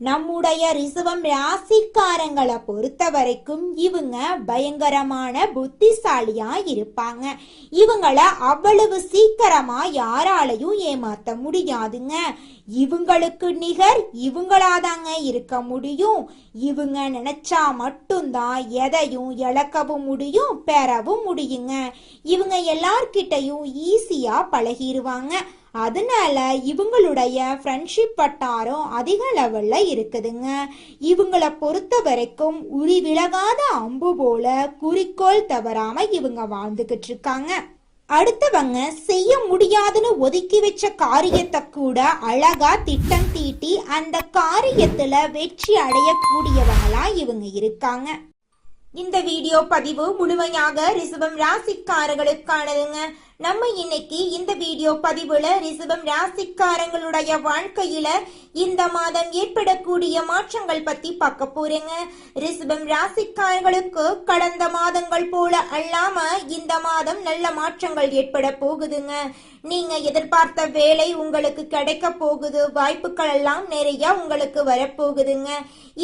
நம்முடைய ரிசவம் ராசிக்காரங்களை பொறுத்த வரைக்கும் இவங்க பயங்கரமான புத்திசாலியா இருப்பாங்க. இவங்கள அவ்வளவு சீக்கிரமா யாராலையும் ஏமாத்த முடியாதுங்க. இவங்களுக்கு நிகர் இவங்களாதாங்க இருக்க முடியும். இவங்க நினைச்சா மட்டும்தான் எதையும் இழக்கவும் முடியும் பெறவும் முடியுங்க. இவங்க எல்லார்கிட்டையும் ஈஸியா பழகிடுவாங்க அதனால இவங்களுடைய ஃப்ரெண்ட்ஷிப் வட்டாரம் அதிக லெவல்ல இருக்குதுங்க. இவங்களை பொறுத்த வரைக்கும் உரி விலகாத அம்பு போல குறிக்கோள் தவறாம இவங்க வாழ்ந்துகிட்டு இருக்காங்க. அடுத்தவங்க செய்ய முடியாதுன்னு ஒதுக்கி வச்ச காரியத்தை கூட அழகா திட்டம் தீட்டி அந்த காரியத்துல வெற்றி அடையக்கூடியவங்களா இவங்க இருக்காங்க. இந்த வீடியோ பதிவு முழுமையாக ரிசபம் ராசிக்காரர்களுக்கானதுங்க. நம்ம இன்னைக்கு இந்த வீடியோ பதிவுல ரிசபம் ராசிக்காரங்களுடைய வாழ்க்கையில இந்த மாதம் ஏற்படக்கூடிய மாற்றங்கள் பத்தி பார்க்க போறேங்க. ரிசபம் ராசிக்காரர்களுக்கு கடந்த மாதங்கள் போல அல்லாம இந்த மாதம் நல்ல மாற்றங்கள் ஏற்பட போகுதுங்க. நீங்க எதிர்பார்த்த வேலை உங்களுக்கு கிடைக்க போகுது. வாய்ப்புகள் எல்லாம் நிறைய உங்களுக்கு வரப்போகுதுங்க.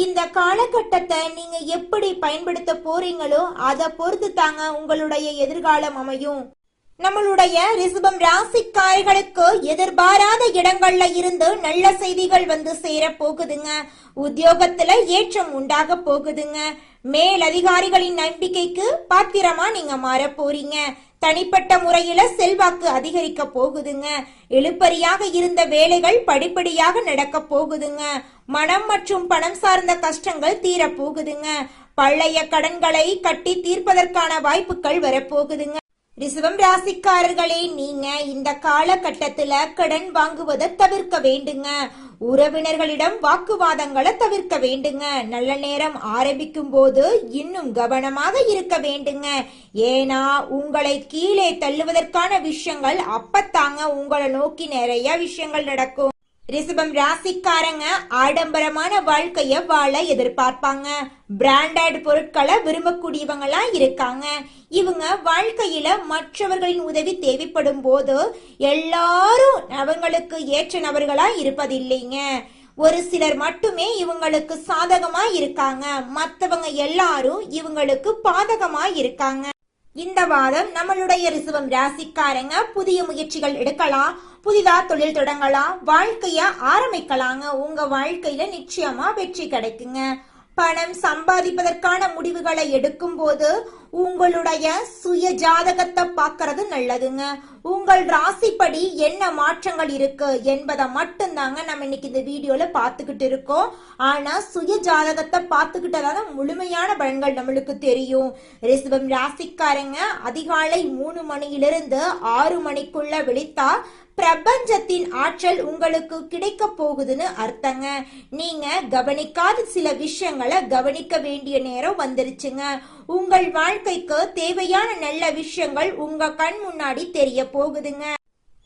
இந்த காலகட்டத்தை நீங்க எப்படி பயன்படுத்த போறீங்களோ அதை பொறுத்து தாங்க உங்களுடைய எதிர்காலம் அமையும். நம்மளுடைய ரிசபம் ராசிக்காரர்களுக்கு எதிர்பாராத இடங்கள்ல இருந்து நல்ல செய்திகள் வந்து சேர போகுதுங்க. உத்தியோகத்துல ஏற்றம் உண்டாக போகுதுங்க. மேல் அதிகாரிகளின் நம்பிக்கைக்கு பாத்திரமா நீங்க மாற போறீங்க. தனிப்பட்ட முறையில செல்வாக்கு அதிகரிக்க போகுதுங்க. எழுப்பறியாக இருந்த வேலைகள் படிப்படியாக நடக்க போகுதுங்க. மனம் மற்றும் பணம் சார்ந்த கஷ்டங்கள் தீர போகுதுங்க. பழைய கடன்களை கட்டி தீர்ப்பதற்கான வாய்ப்புகள் வரப்போகுதுங்க ரிசவம் ராசிக்காரர்களே நீங்க இந்த காலகட்டத்துல கடன் வாங்குவதை தவிர்க்க வேண்டுங்க. உறவினர்களிடம் வாக்குவாதங்களை தவிர்க்க வேண்டுங்க. நல்ல நேரம் ஆரம்பிக்கும் போது இன்னும் கவனமாக இருக்க வேண்டுங்க. ஏன்னா உங்களை கீழே தள்ளுவதற்கான விஷயங்கள் அப்பத்தாங்க. உங்களை நோக்கி நிறைய விஷயங்கள் நடக்கும். ரிஷபம் ராசிக்காரங்க ஆடம்பரமான வாழ்க்கைய வாழ எதிர்பார்ப்பாங்க. பிராண்டட் பொருட்களை விரும்பக்கூடியவங்களா இருக்காங்க. இவங்க வாழ்க்கையில மற்றவர்களின் உதவி தேவைப்படும் போது எல்லாரும் அவங்களுக்கு ஏற்ற நபர்களா இருப்பதில்லைங்க. ஒரு சிலர் மட்டுமே இவங்களுக்கு சாதகமா இருக்காங்க. மற்றவங்க எல்லாரும் இவங்களுக்கு பாதகமா இருக்காங்க. இந்த வாரம் நம்மளுடைய ரிசுவம் ராசிக்காரங்க புதிய முயற்சிகள் எடுக்கலாம் புதிதா தொழில் தொடங்கலாம் வாழ்க்கைய ஆரம்பிக்கலாங்க. உங்க வாழ்க்கையில நிச்சயமா வெற்றி கிடைக்குங்க. பணம் சம்பாதிப்பதற்கான முடிவுகளை எடுக்கும் போது உங்களுடைய சுய ஜாதகத்தை பார்க்கறது நல்லதுங்க. உங்கள் ராசிப்படி என்ன மாற்றங்கள் இருக்கு என்பதை மட்டும்தாங்க நம்ம இன்னைக்கு இந்த வீடியோல பார்த்துக்கிட்டு இருக்கோம். ஆனா சுய ஜாதகத்தை பார்த்துக்கிட்டதால முழுமையான பலன்கள் நம்மளுக்கு தெரியும். ரிசவம் ராசிக்காரங்க அதிகாலை மூணு மணியிலிருந்து ஆறு மணிக்குள்ள விழித்தா பிரபஞ்சத்தின் ஆற்றல் உங்களுக்கு கிடைக்க போகுதுன்னு அர்த்தங்க. நீங்க கவனிக்காத சில விஷயங்களை கவனிக்க வேண்டிய நேரம் வந்துருச்சுங்க. உங்கள் வாழ்க்கைக்கு தேவையான நல்ல விஷயங்கள் உங்க கண் முன்னாடி தெரிய போகுதுங்க.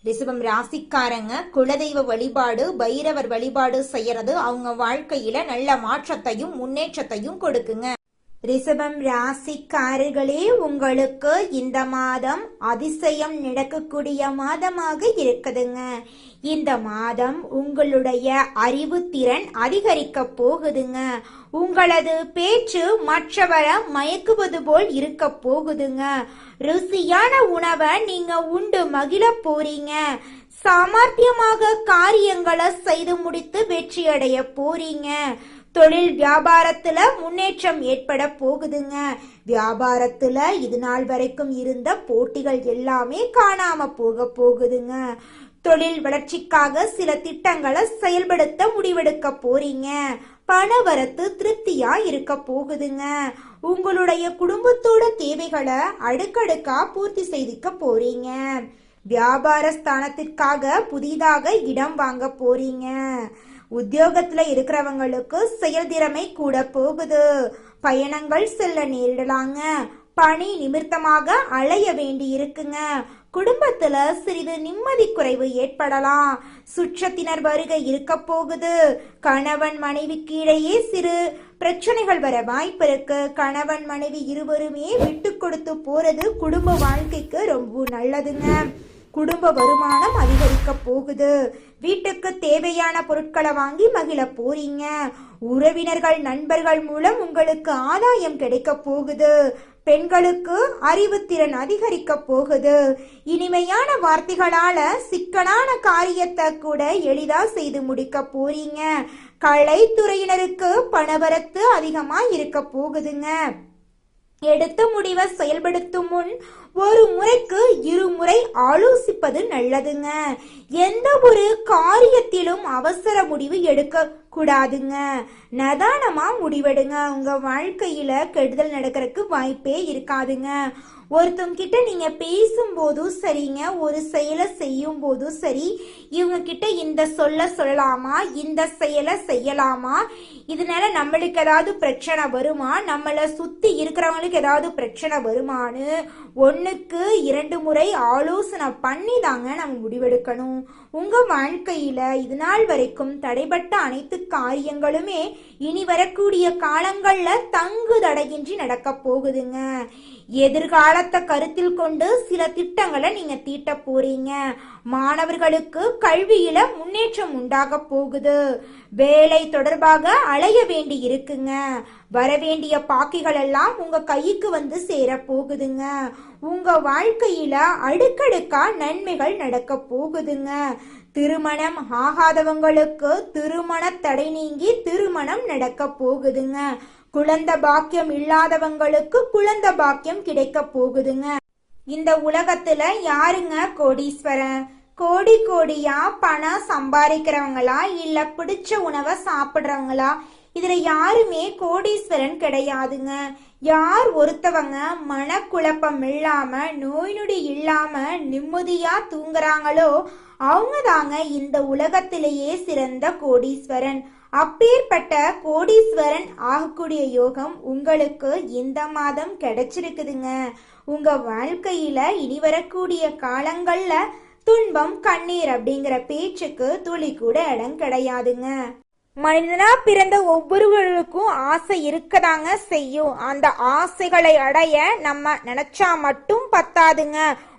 ரிசவம் ராசிக்காரங்க குலதெய்வ வழிபாடு பைரவர் வழிபாடு செய்யறது அவங்க வாழ்க்கையில நல்ல மாற்றத்தையும் முன்னேற்றத்தையும் கொடுக்குங்க. ரிஷபம் ராசிக்காரர்களே உங்களுக்கு இந்த மாதம் அதிசயம் நடக்கக்கூடிய மாதமாக இருக்குதுங்க. இந்த மாதம் உங்களுடைய அறிவு திறன் அதிகரிக்க போகுதுங்க. உங்களது பேச்சு மற்றவரை மயக்குவது போல் இருக்க போகுதுங்க. ருசியான உணவை நீங்க உண்டு மகிழ போறீங்க. சாமர்த்தியமாக காரியங்களை செய்து முடித்து வெற்றியடைய போறீங்க. தொழில் வியாபாரத்துல முன்னேற்றம் ஏற்பட போகுதுங்க. வியாபாரத்துல இது நாள் வரைக்கும் இருந்த போட்டிகள் எல்லாமே காணாம போக போகுதுங்க. தொழில் வளர்ச்சிக்காக சில திட்டங்களை செயல்படுத்த முடிவெடுக்க போறீங்க. பணவரத்து திருப்தியா இருக்க போகுதுங்க. உங்களுடைய குடும்பத்தோட தேவைகளை அடுக்கடுக்கா பூர்த்தி செய்திக்க போறீங்க. வியாபார ஸ்தானத்திற்காக புதிதாக இடம் வாங்க போறீங்க. உத்தியோகத்துல இருக்கிறவங்களுக்கு செயல்திறமை கூட போகுது. பயணங்கள் செல்ல நேரிடலாங்க. பணி நிமித்தமாக அலைய வேண்டி இருக்குங்க. குடும்பத்துல சிறிது நிம்மதி குறைவு ஏற்படலாம். சுற்றத்தினர் வருகை இருக்க போகுது. கணவன் மனைவிக்கு இடையே சிறு பிரச்சனைகள் வர வாய்ப்பு இருக்கு. கணவன் மனைவி இருவருமே விட்டு கொடுத்து போறது குடும்ப வாழ்க்கைக்கு ரொம்ப நல்லதுங்க. குடும்ப வருமானம் அதிகரிக்க போகுது. வீட்டுக்கு தேவையான பொருட்களை வாங்கி மகிழ போறீங்க. உறவினர்கள் நண்பர்கள் மூலம் உங்களுக்கு ஆதாயம் கிடைக்க போகுது. பெண்களுக்கு அறிவுத்திறன் அதிகரிக்க போகுது. இனிமையான வார்த்தைகளால சிக்கலான காரியத்தை கூட எளிதா செய்து முடிக்க போறீங்க. கலைத்துறையினருக்கு பணவரத்து அதிகமா இருக்க போகுதுங்க. எடுத்த முடிவை செயல்படுத்தும் முன் ஒரு முறைக்கு இருமுறை ஆலோசிப்பது நல்லதுங்க. எந்த ஒரு காரியத்திலும் அவசர முடிவு எடுக்க கூடாதுங்க. நதானமா முடிவெடுங்க. உங்க வாழ்க்கையில கெடுதல் நடக்கிறதுக்கு வாய்ப்பே இருக்காதுங்க. ஒருத்தவங்க கிட்ட நீங்க பேசும்போதும் சரிங்க ஒரு செயலை செய்யும் போதும் சரி இவங்க கிட்ட இந்த சொல்ல சொல்லலாமா இந்த செயலை செய்யலாமா இதனால நம்மளுக்கு ஏதாவது பிரச்சனை வருமா நம்மளை சுத்தி இருக்கிறவங்களுக்கு ஏதாவது பிரச்சனை வருமான்னு ஒண்ணுக்கு இரண்டு முறை ஆலோசனை பண்ணி தாங்க நம்ம முடிவெடுக்கணும். உங்க வாழ்க்கையில இது நாள் வரைக்கும் தடைப்பட்ட அனைத்து காரியங்களுமே இனி வரக்கூடிய காலங்கள்ல தங்கு தடையின்றி நடக்க போகுதுங்க. எதிர்காலத்தை கருத்தில் கொண்டு சில திட்டங்களை நீங்க தீட்ட போறீங்க. மாணவர்களுக்கு கல்வியில முன்னேற்றம் உண்டாக போகுது. வேலை தொடர்பாக அலைய வேண்டி இருக்குங்க. வரவேண்டிய பாக்கிகள் எல்லாம் உங்க கைக்கு வந்து சேர போகுதுங்க. உங்க வாழ்க்கையில அடுக்கடுக்கா நன்மைகள் நடக்க போகுதுங்க. திருமணம் ஆகாதவங்களுக்கு திருமண தடை நீங்கி திருமணம் நடக்க போகுதுங்க. குழந்தை பாக்கியம் இல்லாதவங்களுக்கு குழந்த பாக்கியம் கிடைக்க போகுதுங்க. இந்த உலகத்துல யாருங்க கோடீஸ்வரன்? கோடி கோடியா பணம் சம்பாதிக்கிறவங்களா இல்ல பிடிச்ச உணவை சாப்பிடுறவங்களா? இதுல யாருமே கோடீஸ்வரன் கிடையாதுங்க. யார் ஒருத்தவங்க மனக்குழப்பம் இல்லாம நோய் நொடி இல்லாம நிம்மதியா தூங்குறாங்களோ அவங்க தாங்க இந்த உலகத்திலேயே சிறந்த கோடீஸ்வரன். அப்பேற்பட்ட கோடீஸ்வரன் ஆகக்கூடிய யோகம் உங்களுக்கு இந்த மாதம் கிடைச்சிருக்குதுங்க. உங்க வாழ்க்கையில இனி வரக்கூடிய காலங்கள்ல துன்பம் கண்ணீர் அப்படிங்கிற பேச்சுக்கு துளி கூட இடம் கிடையாதுங்க. மனிதனா பிறந்த ஒவ்வொருவருக்கும் ஆசை இருக்கதாங்க செய்யும். அந்த ஆசைகளை அடைய நம்ம நினைச்சா மட்டும் பத்தாதுங்க.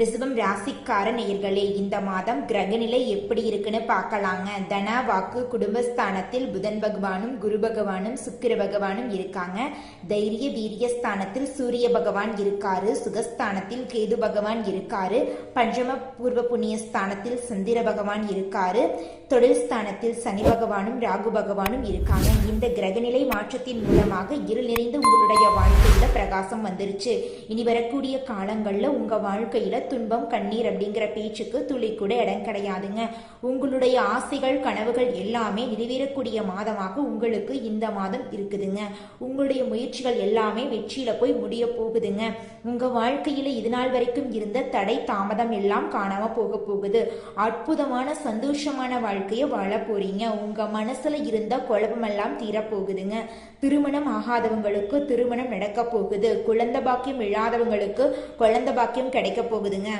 ரிசவம் ராசிக்கார நேயர்களே இந்த மாதம் கிரகநிலை எப்படி இருக்குன்னு பார்க்கலாங்க. தனா வாக்கு குடும்பஸ்தானத்தில் புதன் பகவானும் குரு பகவானும் சுக்கிர பகவானும் இருக்காங்க. தைரிய வீரிய ஸ்தானத்தில் சூரிய பகவான் இருக்காரு. சுகஸ்தானத்தில் கேது பகவான் இருக்காரு. பஞ்சம பூர்வ புண்ணிய ஸ்தானத்தில் சந்திர பகவான் இருக்காரு. தொழில் ஸ்தானத்தில் சனி பகவானும் ராகு பகவானும் இருக்காங்க. இந்த கிரகநிலை மாற்றத்தின் மூலமாக இருள் நிறைந்து உங்களுடைய வாழ்க்கையில பிரகாசம் வந்துருச்சு. இனி வரக்கூடிய காலங்கள்ல உங்க வாழ்க்கையில துன்பம் கண்ணீர் அப்படிங்கிற பேச்சுக்கு துளி கூட இடம் கிடையாதுங்க. உங்களுடைய ஆசைகள் கனவுகள் எல்லாமே நிறைவேறக்கூடிய மாதமாக உங்களுக்கு இந்த மாதம் இருக்குதுங்க. உங்களுடைய முயற்சிகள் எல்லாமே வெற்றியில போய் முடிய போகுதுங்க. உங்க வாழ்க்கையில இது நாள் வரைக்கும் இருந்த தடை தாமதம் எல்லாம் காணாம போக போகுது. அற்புதமான சந்தோஷமான வாழ்க்கையை வாழ போறீங்க. உங்க மனசுல இருந்த குழப்பமெல்லாம் தீரப்போகுதுங்க. திருமணம் ஆகாதவங்களுக்கு திருமணம் நடக்க போகுது. குழந்தை பாக்கியம் இல்லாதவங்களுக்கு குழந்தை பாக்கியம் கிடைக்க போகுதுங்க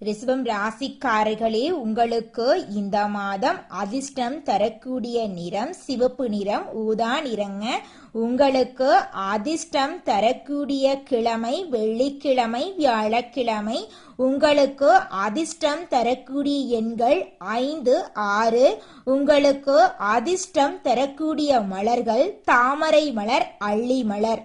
ரிசவம் ராசிக்காரர்களே உங்களுக்கு இந்த மாதம் அதிர்ஷ்டம் தரக்கூடிய நிறம் சிவப்பு நிறம் ஊதா நிறங்க. உங்களுக்கு அதிர்ஷ்டம் தரக்கூடிய கிழமை வெள்ளிக்கிழமை வியாழக்கிழமை. உங்களுக்கு அதிர்ஷ்டம் தரக்கூடிய எண்கள் ஐந்து ஆறு. உங்களுக்கு அதிர்ஷ்டம் தரக்கூடிய மலர்கள் தாமரை மலர் அள்ளி மலர்.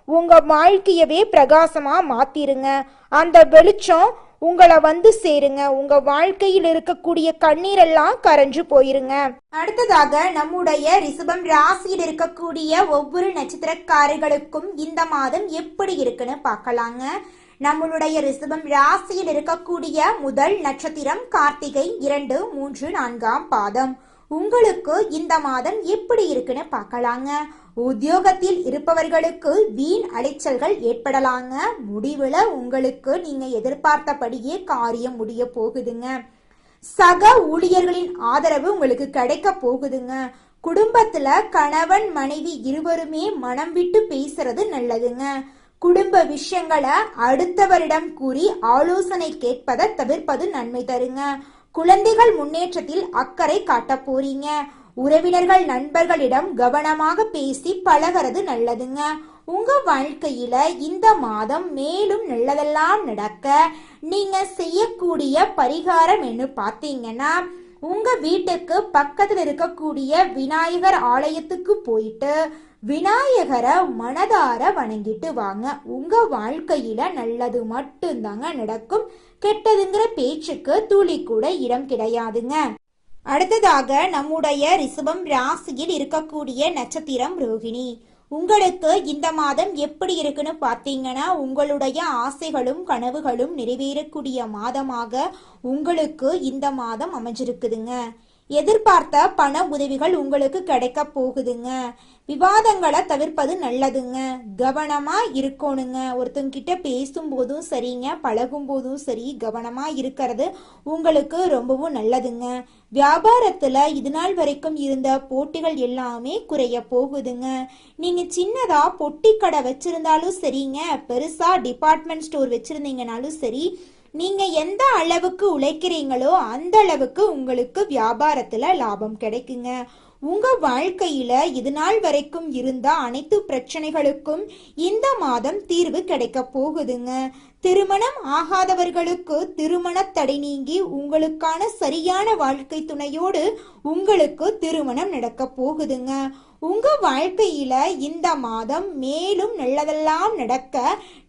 உங்க வாழ்க்கையவே பிரகாசமா மாத்திருங்க. அந்த வெளிச்சம் உங்களை வந்து சேருங்க. உங்க வாழ்க்கையில் இருக்கக்கூடிய கண்ணீரெல்லாம் கரைஞ்சு போயிருங்க. அடுத்ததாக நம்முடைய ரிசபம் ராசியில் இருக்கக்கூடிய ஒவ்வொரு நட்சத்திரக்காரர்களுக்கும் இந்த மாதம் எப்படி இருக்குன்னு பார்க்கலாங்க. நம்மளுடைய ரிசபம் ராசியில் இருக்கக்கூடிய முதல் நட்சத்திரம் கார்த்திகை இரண்டு மூன்று நான்காம் பாதம். உங்களுக்கு இந்த மாதம் எப்படி இருக்குன்னு பார்க்கலாங்க. உத்தியோகத்தில் இருப்பவர்களுக்கு வீண் அலைச்சல்கள் ஏற்படலாங்க. முடிவுல உங்களுக்கு நீங்க எதிர்பார்த்தபடியே காரியம் முடிய போகுதுங்க. சக ஊழியர்களின் ஆதரவு உங்களுக்கு கிடைக்க போகுதுங்க. குடும்பத்துல கணவன் மனைவி இருவருமே மனம் விட்டு பேசுறது நல்லதுங்க. குடும்ப விஷயங்களை அடுத்தவரிடம் கூறி ஆலோசனை கேட்பதை தவிர்ப்பது நன்மை தருங்க. குழந்தைகள் முன்னேற்றத்தில் அக்கறை காட்ட போறீங்க. உறவினர்கள் நண்பர்களிடம் கவனமாக பேசி பழகிறது நல்லதுங்க. உங்க வாழ்க்கையில இந்த மாதம் மேலும் நல்லதெல்லாம் நடக்க நீங்க செய்யக்கூடிய பரிகாரம் என்ன பார்த்தீங்கன்னா உங்க வீட்டுக்கு பக்கத்துல இருக்கக்கூடிய விநாயகர் ஆலயத்துக்கு போயிட்டு விநாயகரை மனதார வணங்கிட்டு வாங்க. உங்க வாழ்க்கையில நல்லது மட்டும்தாங்க நடக்கும். கெட்டதுங்கிற பேச்சுக்கு துளி கூட இடம் கிடையாதுங்க. அடுத்ததாக நம்முடைய ரிஷபம் ராசியில் இருக்கக்கூடிய நட்சத்திரம் ரோகிணி. உங்களுக்கு இந்த மாதம் எப்படி இருக்குன்னு பார்த்தீங்கன்னா உங்களுடைய ஆசைகளும் கனவுகளும் நிறைவேறக்கூடிய மாதமாக உங்களுக்கு இந்த மாதம் அமைஞ்சிருக்குதுங்க. எதிர்பார்த்த பண உதவிகள் உங்களுக்கு கிடைக்க போகுதுங்க. விவாதங்களை தவிர்ப்பது நல்லதுங்க. கவனமா இருக்கணுங்க. ஒருத்தங்கிட்ட பேசும்போதும் சரிங்க பழகும் போதும் சரி கவனமா இருக்கிறது உங்களுக்கு ரொம்பவும் நல்லதுங்க. வியாபாரத்துல இது நாள் வரைக்கும் இருந்த போட்டிகள் எல்லாமே குறைய போகுதுங்க. நீங்க சின்னதா பொட்டி கடை வச்சிருந்தாலும் சரிங்க பெருசா டிபார்ட்மெண்ட் ஸ்டோர் வச்சிருந்தீங்கனாலும் சரி நீங்க எந்த அளவுக்கு உழைக்கிறீங்களோ அந்த அளவுக்கு உங்களுக்கு வியாபாரத்துல லாபம் கிடைக்குங்க. உங்க வாழ்க்கையில இது நாள் வரைக்கும் இருந்த அனைத்து பிரச்சனைகளுக்கும் இந்த மாதம் தீர்வு கிடைக்க போகுதுங்க. திருமணம் ஆகாதவர்களுக்கு திருமண தடை நீங்கி உங்களுக்கான சரியான வாழ்க்கை துணையோடு உங்களுக்கு திருமணம் நடக்க போகுதுங்க. உங்க வாழ்க்கையில இந்த மாதம் மேலும் நல்லதெல்லாம் நடக்க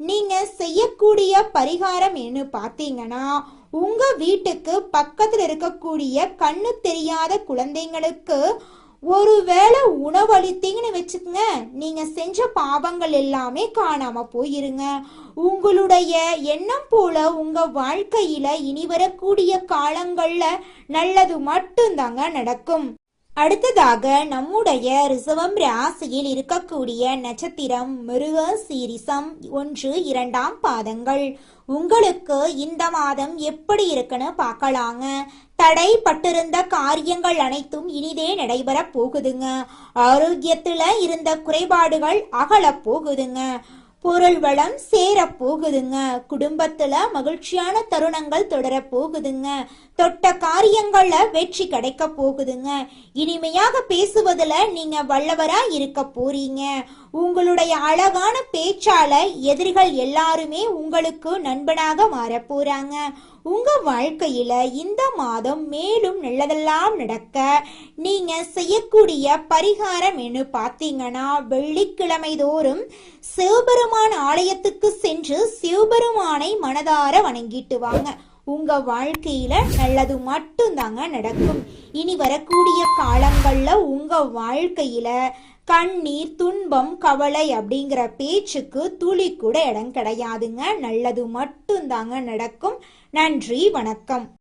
நீங்க செய்யக்கூடிய பரிகாரம் என்ன பார்த்தீங்கன்னா உங்க வீட்டுக்கு பக்கத்துல இருக்கக்கூடிய கண்ணு தெரியாத குழந்தைங்களுக்கு ஒருவேளை உணவளித்தீங்கன்னு வச்சுக்கோங்க. நீங்க செஞ்ச பாவங்கள் எல்லாமே காணாம போயிருங்க. உங்களுடைய எண்ணம் போல உங்க வாழ்க்கையில இனி வரக்கூடிய காலங்கள்ல நல்லது மட்டும்தாங்க நடக்கும். அடுத்ததாக நம்முடைய ரிசவம் ராசியில் இருக்கக்கூடிய நட்சத்திரம் மிருக சீரிசம் ஒன்று இரண்டாம் பாதங்கள். உங்களுக்கு இந்த மாதம் எப்படி இருக்குன்னு பார்க்கலாங்க. தடைப்பட்டிருந்த காரியங்கள் அனைத்தும் இனிதே நடைபெற போகுதுங்க. ஆரோக்கியத்துல இருந்த குறைபாடுகள் அகல போகுதுங்க. பொருள் வளம் சேர போகுதுங்க குடும்பத்துல மகிழ்ச்சியான தருணங்கள் தொடர போகுதுங்க தொட்ட காரியங்கள்ல வெற்றி கிடைக்க போகுதுங்க. இனிமையாக பேசுவதுல நீங்க வல்லவரா இருக்க போறீங்க. உங்களுடைய அழகான பேச்சால எதிரிகள் எல்லாருமே உங்களுக்கு நண்பனாக மாறப் போறாங்க. உங்க வாழ்க்கையில இந்த மாதம் மேலும் நல்லதெல்லாம் நடக்க நீங்க செய்யக்கூடிய பரிகாரம் என்ன பார்த்தீங்கன்னா வெள்ளிக்கிழமை தோறும் சிவபெருமான் ஆலயத்துக்கு சென்று சிவபெருமானை மனதார வணங்கிட்டு வாங்க. உங்க வாழ்க்கையில நல்லது மட்டும்தாங்க நடக்கும். இனி வரக்கூடிய காலங்கள்ல உங்க வாழ்க்கையில கண்ணீர் துன்பம் கவலை அப்படிங்கிற பேச்சுக்கு துளி கூட இடம் கிடையாதுங்க. நல்லது மட்டும்தாங்க நடக்கும். நன்றி வணக்கம்.